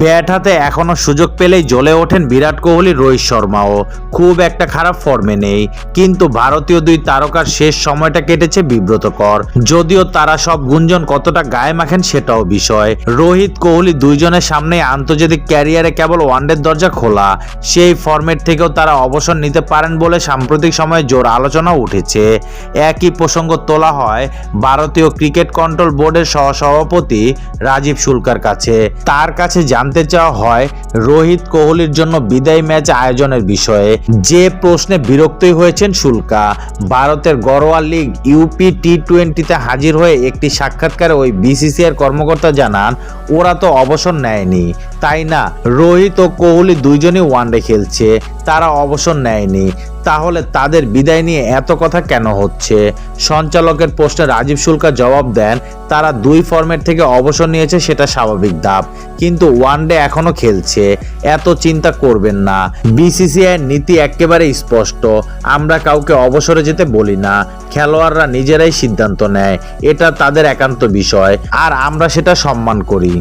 Bat হাতে এখনও সুযোগ পেলেই জ্বলে ওঠেন বিরাট কোহলি, রোহিত শর্মাও খুব একটা খারাপ ফর্মে নেই। কিন্তু ভারতীয় দুই তারকার শেষ সময়টা কেটেছে বিব্রতকর। যদিও তারা সব গুঞ্জন কতটা গায়ে মাখেন সেটাও বিষয়। রোহিত কোহলি দুইজনের সামনে আন্তর্জাতিক ক্যারিয়ারে কেবল ওয়ানডের দরজা খোলা। সেই ফর্মেট থেকেও তারা অবসর নিতে পারেন বলে সাম্প্রতিক সময়ে জোর আলোচনা উঠেছে। একই প্রসঙ্গ তোলা হয় ভারতীয় ক্রিকেট কন্ট্রোল বোর্ডের সহসভাপতি রাজীব শুল্কার কাছে। তার কাছে জানতে চাওয়া হয় রোহিত কোহলির জন্য বিদায় ম্যাচ আয়োজনের বিষয়ে। যে প্রশ্নে বিরক্তই হয়েছেন শুল্কা, ভারতের গড়োয়াল লীগ ইউপি টি টোয়েন্টিতে হাজির হয়ে একটি সাক্ষাৎকারে ওই বিসিসিআর কর্মকর্তা জানান, ওরা তো অবসর নেয়নি। তাই না, রোহিত ও কোহলি দুইজনই ওয়ানডে খেলছে। তারা অবসর নেয়নি। তাহলে তাদের বিদায় নিয়ে এত কথা কেন হচ্ছে? সঞ্চালকের প্রশ্নে রাজীব শুল্কা জবাব দেন, তারা দুই ফর্মেট থেকে অবসর নিয়েছে সেটা স্বাভাবিক ধাপ কিন্তু ওয়ানডে এখনও খেলছে, এত চিন্তা করবেন না। বিসিসিআই নীতি একেবারে স্পষ্ট, আমরা কাউকে অবসরে যেতে বলি না। খেলোয়াড়রা নিজেরাই সিদ্ধান্ত নেয়, এটা তাদের একান্ত বিষয়, আর আমরা সেটা সম্মান করি।